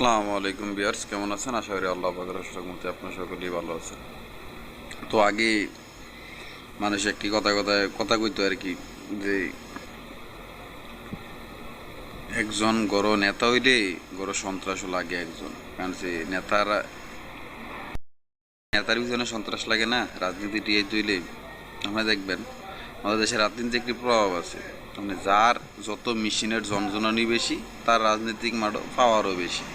আসসালামু আলাইকুম বিয়ার্স কেমন আছেন? আশা করি আল্লাহ পাকের রহমতে আপনার সকলেই ভালো আছেন। তো আগে মানুষ একটি কথা কথায় কথা কইতো আর কি, যে একজন গড় নেতা হইলে গড় সন্ত্রাসও লাগে একজন। কারণ সে নেতারা, নেতার পিছনে সন্ত্রাস লাগে না, রাজনীতি টিয়ে তৈলে। আপনারা দেখবেন, আমাদের দেশে রাজনীতিতে একটি প্রভাব আছে মানে যার যত মেশিনের জনজনানি বেশি, তার রাজনৈতিক মাঠও পাওয়ারও বেশি।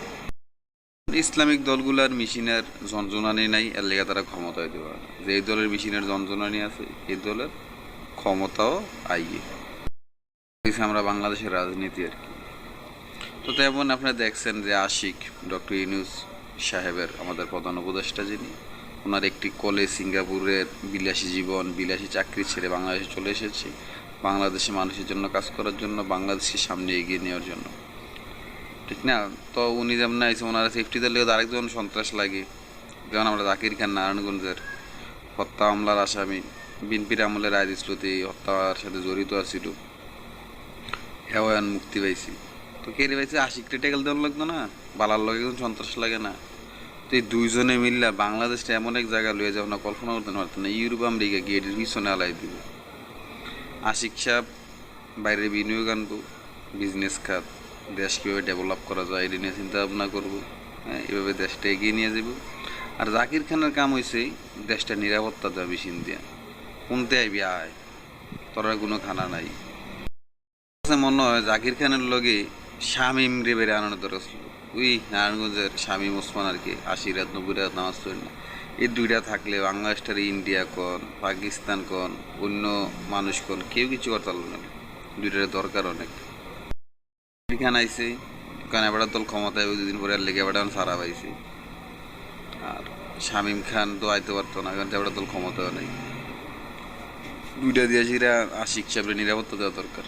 ইসলামিক দলগুলার মেশিনের জনজনানি নাই, এর লেগে তারা ক্ষমতায় দেওয়া। যে এই দলের মেশিনের জনজনানি আছে, এই দলের ক্ষমতাও আইয়ে। আমরা বাংলাদেশের রাজনীতি আর কি। তো তেমন আপনারা দেখছেন যে আশিক, ডক্টর ইউনুস সাহেবের আমাদের প্রধান উপদেষ্টা যিনি, ওনার একটি কলে সিঙ্গাপুরের বিলাসী জীবন, বিলাসী চাকরি ছেড়ে বাংলাদেশে চলে এসেছে। বাংলাদেশে মানুষের জন্য, কাজ করার জন্য, বাংলাদেশকে সামনে এগিয়ে নেওয়ার জন্য। ঠিক না? তো উনি যেমন আইসে ওনারা সেফটি দিলে আরেকজন সন্ত্রাস লাগে। যেমন আমরা জাকির খান, নারায়ণগঞ্জের হত্যা মামলার আসামি বিনপির আমলের রায় দিছিল তো এই হত্যার সাথে জড়িত আছিল। হেওয়ান মুক্তি পাইছি। তো কে রে পাইছে আশিকটা টেকেল দেওয়ার লাগতো না? বালার লগে একজন সন্ত্রাস লাগে না। তো এই দুইজনে মিললে বাংলাদেশটা এমন এক জায়গা লয়ে যাও না, কল্পনা করতে পারতো না, ইউরোপ, আমেরিকা গিয়ে পিছনে আলাই দিব। আশিক সাহেব বাইরে বিনিয়োগ আনব বিজনেস খাত। দেশ কীভাবে ডেভেলপ করা যায়, এটা নিয়ে চিন্তা ভাবনা করব। হ্যাঁ এভাবে দেশটা এগিয়ে নিয়ে যাব। আর জাকির খানের কাম হয়েছে দেশটা নিরাপত্তা দেওয়া মেশিন দিয়া। কোনতে আইবি? আয়, তোরা কোনো খানা নাই। মনে হয় জাকির খানের লগে শামিম রে বেড়ে আনানো দরকার ওই নারায়ণগঞ্জের শামিম ওসমান আর কি আশি রাত নব্বই রাত নামাজ পড়ি না। এই দুইটা থাকলে বাংলাদেশটার ইন্ডিয়া কন, পাকিস্তান কন, অন্য মানুষ কন, কেউ কিছু করতে পারল না। দুইটার দরকার অনেক। খান আইসে কারণ এবার দল ক্ষমতায় দুদিন পরে আর লেগে এবার সারা পাইছে। আর শামিম খান তো আইতে পারতো না, কারণ এবার দল ক্ষমতাও নেই। দুইটা দিয়ে সেটা আশিক সাহেবের নিরাপত্তা দেওয়া দরকার।